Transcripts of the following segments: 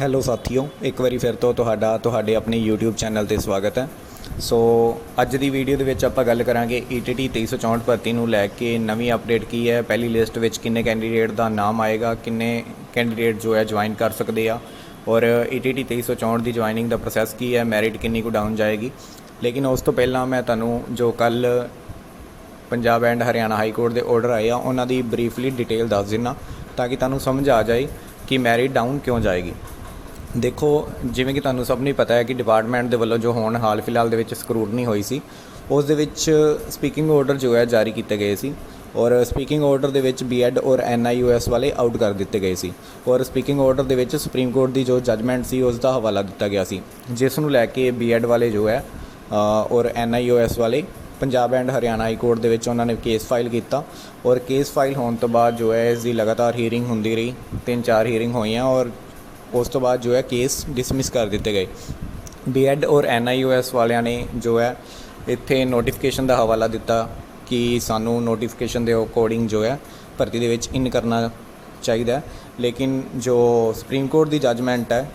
Hello ਸਾਥੀਓ, ਇੱਕ ਵਾਰੀ ਫਿਰ ਤੋਂ ਤੁਹਾਡਾ, ਤੁਹਾਡੇ ਆਪਣੇ YouTube ਚੈਨਲ ਤੇ ਸਵਾਗਤ ਹੈ। ਸੋ ਅੱਜ ਦੀ ਵੀਡੀਓ ਦੇ ਵਿੱਚ ਆਪਾਂ ਗੱਲ ਕਰਾਂਗੇ E ETT 2364 ਭਰਤੀ ਨੂੰ ਲੈ ਕੇ ਨਵੀਂ ਅਪਡੇਟ ਕੀ ਹੈ, ਪਹਿਲੀ ਲਿਸਟ ਵਿੱਚ ਕਿੰਨੇ ਕੈਂਡੀਡੇਟ ਦਾ ਨਾਮ ਆਏਗਾ, ਕਿੰਨੇ ਕੈਂਡੀਡੇਟ ਜੋ ਹੈ ਜੁਆਇਨ ਕਰ ਸਕਦੇ ਆ ਔਰ E ETT 2364 ਦੀ ਜੁਆਇਨਿੰਗ ਦਾ ਪ੍ਰੋਸੈਸ ਕੀ ਹੈ ਮੈਰਿਟ ਕਿੰਨੀ ਕੁ ਡਾਊਨ ਜਾਏਗੀ। ਲੇਕਿਨ ਉਸ ਤੋਂ ਪਹਿਲਾਂ ਮੈਂ ਤੁਹਾਨੂੰ ਜੋ ਕੱਲ Punjab and Haryana high court ਦੇ ਆਰਡਰ ਆਏ ਆ, ਉਹਨਾਂ ਦੀ ਬਰੀਫਲੀ ਡਿਟੇਲ ਦੱਸ ਦਿੰਨਾ ਤਾਂ ਕਿ ਤੁਹਾਨੂੰ ਸਮਝ ਆ ਜਾਏ ਕਿ ਮੈਰਿਟ ਡਾਊਨ ਕਿਉਂ ਜਾਏਗੀ। ਦੇਖੋ ਜਿਵੇਂ ਕਿ ਤੁਹਾਨੂੰ ਸਭ ਨੂੰ ਪਤਾ ਹੈ ਕਿ ਡਿਪਾਰਟਮੈਂਟ ਦੇ ਵੱਲੋਂ ਜੋ ਹੁਣ ਹਾਲ ਫਿਲਹਾਲ ਦੇ ਵਿੱਚ ਸਕਰੂਟਨੀ ਹੋਈ ਸੀ ਉਸ ਦੇ ਵਿੱਚ ਸਪੀਕਿੰਗ ਆਰਡਰ ਜੋ ਹੈ ਜਾਰੀ ਕੀਤੇ ਗਏ ਸੀ ਔਰ ਸਪੀਕਿੰਗ ਆਰਡਰ ਦੇ ਵਿੱਚ ਬੀਐਡ ਔਰ ਐਨਆਈਯੂਐਸ ਵਾਲੇ ਆਊਟ ਕਰ ਦਿੱਤੇ ਗਏ ਸੀ ਔਰ ਸਪੀਕਿੰਗ ਆਰਡਰ ਦੇ ਵਿੱਚ ਸੁਪਰੀਮ ਕੋਰਟ ਦੀ ਜੋ ਜਜਮੈਂਟ ਸੀ ਉਸ ਦਾ ਹਵਾਲਾ ਦਿੱਤਾ ਗਿਆ ਸੀ ਜਿਸ ਨੂੰ ਲੈ ਕੇ ਬੀਐਡ ਵਾਲੇ ਜੋ ਹੈ ਅ, ਔਰ ਐਨਆਈਯੂਐਸ ਵਾਲੇ Punjab and Haryana high court ਦੇ ਵਿੱਚ ਉਹਨਾਂ ਨੇ ਕੇਸ ਫਾਈਲ ਕੀਤਾ ਔਰ ਕੇਸ ਫਾਈਲ ਹੋਣ ਤੋਂ ਬਾਅਦ ਜੋ ਹੈ ਇਸ ਦੀ ਲਗਾਤਾਰ ਹੀਅਰਿੰਗ ਹੁੰਦੀ ਰਹੀ ਤਿੰਨ ਚਾਰ ਹੀਅਰਿੰਗ ਹੋਈਆਂ ਔਰ ਉਸ ਤੋਂ ਬਾਅਦ ਜੋ ਹੈ ਕੇਸ ਡਿਸਮਿਸ ਕਰ ਦਿੱਤੇ ਗਏ। ਬੀਐਡ ਔਰ ਐਨਆਈਯੂਐਸ ਵਾਲਿਆਂ ਨੇ ਜੋ ਹੈ ਇੱਥੇ ਨੋਟੀਫਿਕੇਸ਼ਨ ਦਾ ਹਵਾਲਾ ਦਿੱਤਾ ਕਿ ਸਾਨੂੰ ਨੋਟੀਫਿਕੇਸ਼ਨ ਦੇ ਅਕੋਰਡਿੰਗ ਜੋ ਹੈ ਭਰਤੀ ਦੇ ਵਿੱਚ ਇਨ ਕਰਨਾ ਚਾਹੀਦਾ ਲੇਕਿਨ ਜੋ ਸੁਪਰੀਮ ਕੋਰਟ ਦੀ ਜਜਮੈਂਟ ਹੈ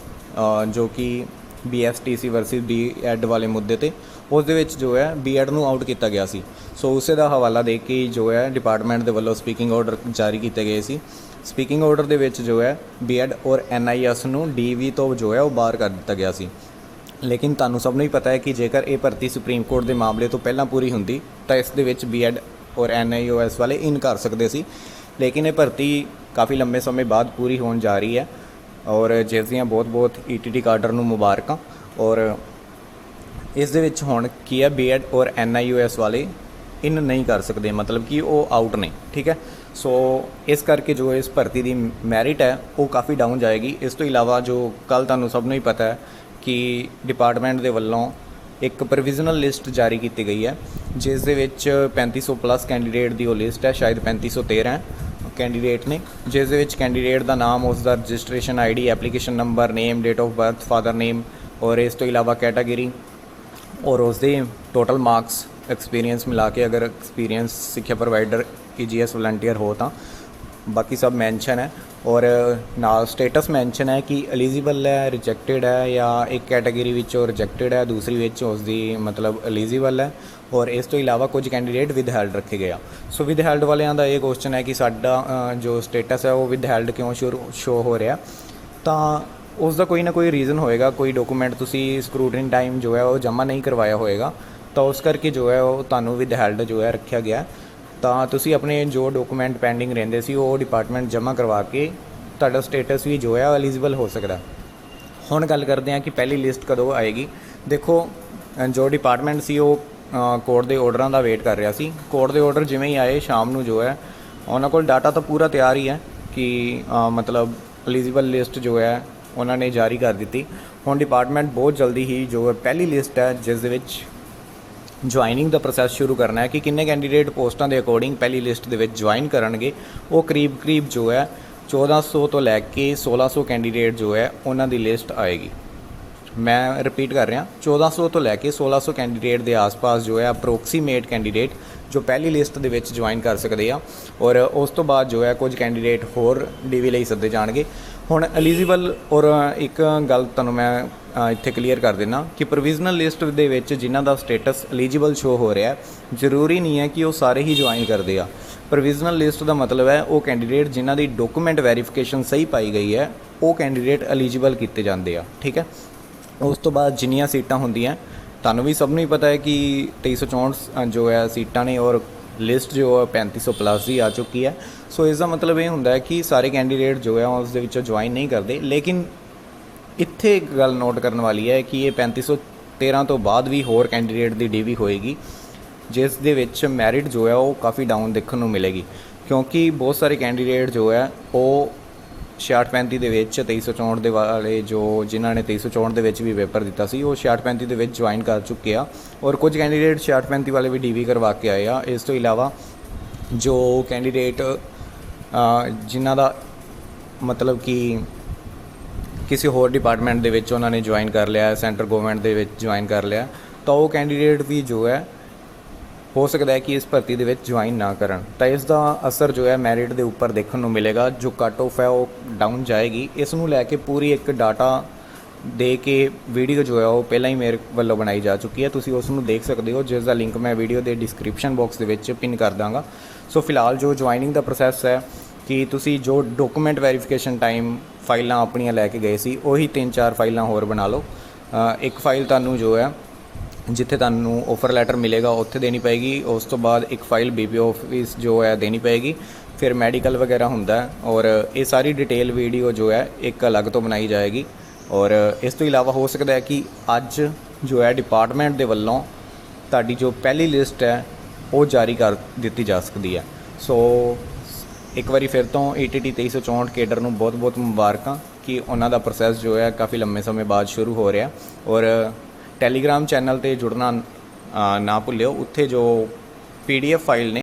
ਜੋ ਕਿ ਬੀਐਸਟੀਸੀ ਵਰਸਸ ਬੀਐਡ ਵਾਲੇ ਮੁੱਦੇ ਤੇ, ਉਸ ਦੇ ਵਿੱਚ ਜੋ ਹੈ ਬੀਐਡ ਨੂੰ ਆਊਟ ਕੀਤਾ ਗਿਆ ਸੀ। ਸੋ ਉਸੇ ਦਾ ਹਵਾਲਾ ਦੇ ਕੇ ਜੋ ਹੈ ਡਿਪਾਰਟਮੈਂਟ ਦੇ ਵੱਲੋਂ ਸਪੀਕਿੰਗ ਆਰਡਰ ਜਾਰੀ ਕੀਤੇ ਗਏ ਸੀ। ਸਪੀਕਿੰਗ ਆਰਡਰ ਦੇ ਵਿੱਚ ਜੋ ਹੈ ਬੀਐਡ ਔਰ ਐਨਆਈਐਸ ਨੂੰ ਡੀਵੀ ਤੋਂ ਜੋ ਹੈ, ਉਹ ਬਾਹਰ ਕਰ ਦਿੱਤਾ ਗਿਆ ਸੀ। ਲੇਕਿਨ ਤੁਹਾਨੂੰ ਸਭ ਨੂੰ ਹੀ ਪਤਾ ਹੈ ਕਿ ਜੇਕਰ ਇਹ ਭਰਤੀ ਸੁਪਰੀਮ ਕੋਰਟ ਦੇ ਮਾਮਲੇ ਤੋਂ ਪਹਿਲਾਂ ਪੂਰੀ ਹੁੰਦੀ, ਤਾਂ ਇਸ ਦੇ ਵਿੱਚ ਬੀਐਡ ਔਰ ਐਨਆਈਓਐਸ ਵਾਲੇ ਇਨ ਕਰ ਸਕਦੇ ਸੀ। ਲੇਕਿਨ ਇਹ ਭਰਤੀ ਕਾਫੀ ਲੰਬੇ ਸਮੇਂ ਬਾਅਦ ਪੂਰੀ ਹੋਣ ਜਾ ਰਹੀ ਹੈ ਔਰ ਜਿਸ ਦੀਆਂ ਬਹੁਤ-ਬਹੁਤ ਈਟੀਟੀ ਕਾਡਰ ਨੂੰ ਮੁਬਾਰਕਾਂ ਔਰ ਇਸ ਦੇ ਵਿੱਚ ਹੁਣ ਕੀ ਹੈ ਬੀਐਡ ਔਰ ਐਨਆਈਓਐਸ ਵਾਲੇ ਇਨ ਨਹੀਂ ਕਰ ਸਕਦੇ, ਮਤਲਬ ਕਿ ਉਹ ਆਊਟ ਨੇ, ਠੀਕ ਹੈ? ਸੋ ਇਸ ਕਰਕੇ ਜੋ ਇਸ ਭਰਤੀ ਦੀ ਮੈਰਿਟ ਹੈ, ਉਹ ਕਾਫੀ ਡਾਊਨ ਜਾਏਗੀ। ਇਸ ਤੋਂ ਇਲਾਵਾ ਜੋ ਕੱਲ ਤੁਹਾਨੂੰ ਸਭ ਨੂੰ ਹੀ ਪਤਾ ਹੈ ਕਿ ਡਿਪਾਰਟਮੈਂਟ ਦੇ ਵੱਲੋਂ ਇੱਕ ਪ੍ਰੋਵੀਜ਼ਨਲ ਲਿਸਟ ਜਾਰੀ ਕੀਤੀ ਗਈ ਹੈ, ਜਿਸ ਦੇ ਵਿੱਚ 3500 ਪਲੱਸ ਕੈਂਡੀਡੇਟ ਦੀ ਉਹ ਲਿਸਟ ਹੈ, ਸ਼ਾਇਦ 3513 ਹੈ ਕੈਂਡੀਡੇਟ ਨੇ, ਜਿਸ ਦੇ ਵਿੱਚ ਕੈਂਡੀਡੇਟ ਦਾ ਨਾਮ ਉਸ ਦਾ registration ID application number name date of birth father name ਔਰ ਇਸ ਤੋਂ ਇਲਾਵਾ ਕੈਟਾਗਰੀ ਔਰ ਉਸ ਦੇ ਟੋਟਲ ਮਾਰਕਸ ਐਕਸਪੀਰੀਅੰਸ ਮਿਲਾ ਕੇ ਅਗਰ ਐਕਸਪੀਰੀਅੰਸ ਸਿੱਖਿਆ ਪ੍ਰੋਵਾਈਡਰ ਈਜੀਐਸ ਵਲੰਟੀਅਰ ਹੋ ਤਾਂ। ਬਾਕੀ ਸਭ ਮੈਂਸ਼ਨ ਹੈ ਔਰ ਨਾਲ ਸਟੇਟਸ ਮੈਂਸ਼ਨ ਹੈ ਕਿ ਐਲੀਜੀਬਲ ਹੈ ਰਿਜੈਕਟਡ ਹੈ ਜਾਂ ਇੱਕ ਕੈਟਾਗਰੀ ਉਹ ਰਿਜੈਕਟਡ ਹੈ, ਦੂਸਰੀ ਵਿੱਚ ਉਸ ਦੀ ਮਤਲਬ ਐਲੀਜੀਬਲ ਹੈ ਔਰ ਇਸ ਤੋਂ ਇਲਾਵਾ ਕੁਝ ਕੈਂਡੀਡੇਟ ਵਿਦ ਹੈਲਡ ਰੱਖੇ ਗਏ ਆ। ਸੋ ਵਿਦ ਹੈਲਡ ਵਾਲਿਆਂ ਦਾ ਇਹ ਕੁਐਸਚਨ ਹੈ ਕਿ ਸਾਡਾ ਜੋ ਸਟੇਟਸ ਹੈ ਉਹ ਵਿਦ ਹੈਲਡ ਕਿਉਂ ਸ਼ੋ ਹੋ ਰਿਹਾ। ਤਾਂ ਉਸ ਦਾ ਕੋਈ ਨਾ ਕੋਈ ਰੀਜ਼ਨ ਹੋਏਗਾ, ਕੋਈ ਡਾਕੂਮੈਂਟ ਤੁਸੀਂ ਸਕਰੂਟਨੀ ਟਾਈਮ ਜੋ ਹੈ ਉਹ ਜਮ੍ਹਾਂ ਨਹੀਂ ਕਰਵਾਇਆ ਹੋਏਗਾ। ਤਾਂ ਉਸ ਕਰਕੇ ਜੋ ਹੈ ਉਹ ਤੁਹਾਨੂੰ ਵਿਦ ਹੈਲਡ ਜੋ ਹੈ ਰੱਖਿਆ ਗਿਆ। ਤਾਂ ਤੁਸੀਂ ਆਪਣੇ ਜੋ ਡਾਕੂਮੈਂਟ ਪੈਂਡਿੰਗ ਰਹਿੰਦੇ ਸੀ, ਉਹ ਡਿਪਾਰਟਮੈਂਟ ਜਮ੍ਹਾਂ ਕਰਵਾ ਕੇ ਤੁਹਾਡਾ ਸਟੇਟਸ ਵੀ ਜੋ ਹੈ ਐਲੀਜੀਬਲ ਹੋ ਸਕਦਾ। ਹੁਣ ਗੱਲ ਕਰਦੇ ਹਾਂ ਕਿ ਪਹਿਲੀ ਲਿਸਟ ਕਦੋਂ ਆਏਗੀ। ਦੇਖੋ ਜੋ ਡਿਪਾਰਟਮੈਂਟ ਸੀ, ਉਹ ਕੋਰਟ ਦੇ ਆਰਡਰਾਂ ਦਾ ਵੇਟ ਕਰ ਰਿਹਾ ਸੀ। ਕੋਰਟ ਦੇ ਆਰਡਰ ਜਿਵੇਂ ਹੀ ਆਏ, ਸ਼ਾਮ ਨੂੰ ਜੋ ਹੈ, ਉਹਨਾਂ ਕੋਲ ਡਾਟਾ ਤਾਂ ਪੂਰਾ ਤਿਆਰ ਹੀ ਹੈ ਕਿ ਮਤਲਬ ਐਲੀਜੀਬਲ ਲਿਸਟ ਜੋ ਹੈ, ਉਹਨਾਂ ਨੇ ਜਾਰੀ ਕਰ ਦਿੱਤੀ। ਹੁਣ ਡਿਪਾਰਟਮੈਂਟ ਬਹੁਤ ਜਲਦੀ ਹੀ ਜੋ ਹੈ, ਪਹਿਲੀ ਲਿਸਟ ਹੈ, ਜਿਸ ਦੇ ਵਿੱਚ ਜੁਆਇਨਿੰਗ ਦਾ ਪ੍ਰੋਸੈਸ ਸ਼ੁਰੂ ਕਰਨਾ ਹੈ ਕਿ ਕਿੰਨੇ ਕੈਂਡੀਡੇਟ ਪੋਸਟਾਂ ਦੇ ਅਕੋਰਡਿੰਗ ਪਹਿਲੀ ਲਿਸਟ ਦੇ ਵਿੱਚ ਜੁਆਇਨ ਕਰਨਗੇ, ਉਹ ਕਰੀਬ-ਕਰੀਬ ਜੋ ਹੈ 1400 ਤੋਂ ਲੈ ਕੇ 1600 ਕੈਂਡੀਡੇਟ ਜੋ ਹੈ ਉਹਨਾਂ ਦੀ ਲਿਸਟ ਆਏਗੀ। ਮੈਂ ਰਿਪੀਟ ਕਰ ਰਿਹਾ 1400 ਤੋਂ ਲੈ ਕੇ 1600 ਕੈਂਡੀਡੇਟ ਦੇ ਆਸ-ਪਾਸ ਜੋ ਹੈ ਅਪਰੋਕਸੀਮੇਟ ਕੈਂਡੀਡੇਟ ਜੋ ਪਹਿਲੀ ਲਿਸਟ ਦੇ ਵਿੱਚ ਜੁਆਇਨ ਕਰ ਸਕਦੇ ਆ ਔਰ ਉਸ ਤੋਂ ਬਾਅਦ ਜੋ ਹੈ ਕੁਝ ਕੈਂਡੀਡੇਟ ਹੋਰ ਡੀਵੀ ਲਈ ਸੱਦੇ ਜਾਣਗੇ। ਹੁਣ ਐਲੀਜੀਬਲ ਔਰ ਇੱਕ ਗੱਲ ਤੁਹਾਨੂੰ ਮੈਂ ਇੱਥੇ ਕਲੀਅਰ ਕਰ ਦਿੰਨਾ ਕਿ ਪ੍ਰੋਵੀਜ਼ਨਲ ਲਿਸਟ ਦੇ ਵਿੱਚ ਜਿਨ੍ਹਾਂ ਦਾ ਸਟੇਟਸ ਐਲੀਜੀਬਲ ਸ਼ੋ ਹੋ ਰਿਹਾ ਜ਼ਰੂਰੀ ਨਹੀਂ ਹੈ ਕਿ ਉਹ ਸਾਰੇ ਹੀ ਜੁਆਇਨ ਕਰਦੇ ਆ। ਪ੍ਰੋਵੀਜ਼ਨਲ ਲਿਸਟ ਦਾ ਮਤਲਬ ਹੈ ਉਹ ਕੈਂਡੀਡੇਟ ਜਿਨ੍ਹਾਂ ਦੀ ਡਾਕੂਮੈਂਟ ਵੈਰੀਫਿਕੇਸ਼ਨ ਸਹੀ ਪਾਈ ਗਈ ਹੈ, ਉਹ ਕੈਂਡੀਡੇਟ ਐਲੀਜੀਬਲ ਕੀਤੇ ਜਾਂਦੇ ਆ, ਠੀਕ ਹੈ? ਉਸ ਤੋਂ ਬਾਅਦ ਜਿੰਨੀਆਂ ਸੀਟਾਂ ਹੁੰਦੀਆਂ, ਤੁਹਾਨੂੰ ਵੀ ਸਭ ਨੂੰ ਹੀ ਪਤਾ ਹੈ ਕਿ 2364 ਜੋ ਹੈ ਸੀਟਾਂ ਨੇ ਔਰ ਲਿਸਟ ਜੋ ਹੈ 3500 ਪਲੱਸ ਦੀ ਆ ਚੁੱਕੀ ਹੈ। ਸੋ ਇਸ ਦਾ ਮਤਲਬ ਇਹ ਹੁੰਦਾ ਹੈ ਕਿ ਸਾਰੇ ਕੈਂਡੀਡੇਟ ਜੋ ਹੈ ਉਸ ਦੇ ਵਿੱਚੋਂ ਜੁਆਇਨ ਨਹੀਂ ਕਰਦੇ, ਲੇਕਿਨ ਇੱਥੇ ਇੱਕ ਗੱਲ ਨੋਟ ਕਰਨ ਵਾਲੀ ਹੈ ਕਿ ਇਹ 3513 ਤੋਂ ਬਾਅਦ ਵੀ ਹੋਰ ਕੈਂਡੀਡੇਟ ਦੀ ਡੀਵੀ ਹੋਏਗੀ, ਜਿਸ ਦੇ ਵਿੱਚ ਮੈਰਿਟ ਜੋ ਹੈ ਉਹ ਕਾਫੀ ਡਾਊਨ ਦੇਖਣ ਨੂੰ ਮਿਲੇਗੀ। ਕਿਉਂਕਿ ਬਹੁਤ ਸਾਰੇ ਕੈਂਡੀਡੇਟ ਜੋ ਹੈ, ਉਹ 6635 ਦੇ ਵਿੱਚ 2364 ਦੇ ਵਾਲੇ ਜੋ ਜਿਨ੍ਹਾਂ ਨੇ 2364 ਦੇ ਵਿੱਚ ਵੀ ਪੇਪਰ ਦਿੱਤਾ ਸੀ, ਉਹ 6635 ਦੇ ਵਿੱਚ ਜੁਆਇਨ ਕਰ ਚੁੱਕੇ ਆ। ਔਰ ਕੁਝ ਕੈਂਡੀਡੇਟ 6635 ਵਾਲੇ ਵੀ ਡੀਵੀ ਕਰਵਾ ਕੇ ਆਏ ਆ। ਇਸ ਤੋਂ ਇਲਾਵਾ ਜੋ ਕੈਂਡੀਡੇਟ ਜਿਨ੍ਹਾਂ ਦਾ ਮਤਲਬ ਕਿ ਕਿਸੇ ਹੋਰ ਡਿਪਾਰਟਮੈਂਟ ਦੇ ਵਿੱਚ ਉਹਨਾਂ ਨੇ ਜੁਆਇਨ ਕਰ ਲਿਆ ਸੈਂਟਰ ਗਵਰਨਮੈਂਟ ਦੇ ਵਿੱਚ ਜੁਆਇਨ ਕਰ ਲਿਆ, ਤਾਂ ਉਹ ਕੈਂਡੀਡੇਟ ਵੀ ਜੋ ਹੈ, ਹੋ ਸਕਦਾ ਹੈ ਕਿ ਇਸ ਭਰਤੀ ਦੇ ਵਿੱਚ ਜੁਆਇਨ ਨਾ ਕਰਨ। ਤਾਂ ਇਸ ਦਾ ਅਸਰ ਜੋ ਹੈ ਮੈਰਿਟ ਦੇ ਉੱਪਰ ਦੇਖਣ ਨੂੰ ਮਿਲੇਗਾ। ਜੋ ਕੱਟ ਆਫ ਹੈ, ਉਹ ਡਾਊਨ ਜਾਏਗੀ। ਇਸ ਨੂੰ ਲੈ ਕੇ ਪੂਰੀ ਇੱਕ ਡਾਟਾ ਦੇ ਕੇ ਵੀਡੀਓ ਜੋ ਹੈ, ਉਹ ਪਹਿਲਾਂ ਹੀ ਮੇਰੇ ਵੱਲੋਂ ਬਣਾਈ ਜਾ ਚੁੱਕੀ ਹੈ। ਤੁਸੀਂ ਉਸ ਨੂੰ ਦੇਖ ਸਕਦੇ ਹੋ ਜਿਸ ਦਾ ਲਿੰਕ ਮੈਂ ਵੀਡੀਓ ਦੇ ਡਿਸਕ੍ਰਿਪਸ਼ਨ ਬਾਕਸ ਦੇ ਵਿੱਚ ਪਿਨ ਕਰ ਦਾਂਗਾ। ਸੋ ਫਿਲਹਾਲ ਜੋ ਜੁਆਇਨਿੰਗ ਦਾ ਪ੍ਰੋਸੈਸ ਹੈ, ਕਿ ਤੁਸੀਂ ਜੋ ਡਾਕੂਮੈਂਟ ਵੈਰੀਫਿਕੇਸ਼ਨ ਟਾਈਮ ਫਾਈਲਾਂ ਆਪਣੀਆਂ ਲੈ ਕੇ ਗਏ ਸੀ, ਉਹੀ ਤਿੰਨ ਚਾਰ ਫਾਈਲਾਂ ਹੋਰ ਬਣਾ ਲਓ। ਇੱਕ ਫਾਈਲ ਤੁਹਾਨੂੰ ਜੋ ਹੈ, ਜਿੱਥੇ ਤੁਹਾਨੂੰ ਆਫਰ ਲੈਟਰ ਮਿਲੇਗਾ, ਉੱਥੇ ਦੇਣੀ ਪਏਗੀ। ਉਸ ਤੋਂ ਬਾਅਦ ਇੱਕ ਫਾਈਲ ਬੀਪੀਓ ਆਫਿਸ ਜੋ ਹੈ, ਦੇਣੀ ਪਏਗੀ। ਫਿਰ ਮੈਡੀਕਲ ਵਗੈਰਾ ਹੁੰਦਾ ਔਰ ਇਹ ਸਾਰੀ ਡਿਟੇਲ ਵੀਡੀਓ ਜੋ ਹੈ, ਇੱਕ ਅਲੱਗ ਤੋਂ ਬਣਾਈ ਜਾਏਗੀ। ਔਰ ਇਸ ਤੋਂ ਇਲਾਵਾ ਹੋ ਸਕਦਾ ਹੈ ਕਿ ਅੱਜ ਜੋ ਹੈ ਡਿਪਾਰਟਮੈਂਟ ਦੇ ਵੱਲੋਂ ਤੁਹਾਡੀ ਜੋ ਪਹਿਲੀ ਲਿਸਟ ਹੈ, ਉਹ ਜਾਰੀ ਕਰ ਦਿੱਤੀ ਜਾ ਸਕਦੀ ਹੈ। ਸੋ ਇੱਕ ਵਾਰੀ ਫਿਰ ਤੋਂ ATT 2364 ਕੇਡਰ ਨੂੰ ਬਹੁਤ-ਬਹੁਤ ਮੁਬਾਰਕਾਂ ਕਿ ਉਹਨਾਂ ਦਾ ਪ੍ਰੋਸੈਸ ਜੋ ਹੈ ਕਾਫੀ ਲੰਮੇ ਸਮੇਂ ਬਾਅਦ ਸ਼ੁਰੂ ਹੋ ਰਿਹਾ। ਔਰ ਟੈਲੀਗ੍ਰਾਮ ਚੈਨਲ ਤੇ ਜੁੜਨਾ ਨਾ ਭੁੱਲਿਓ, ਉੱਥੇ ਜੋ PDF ਫਾਈਲ ਨੇ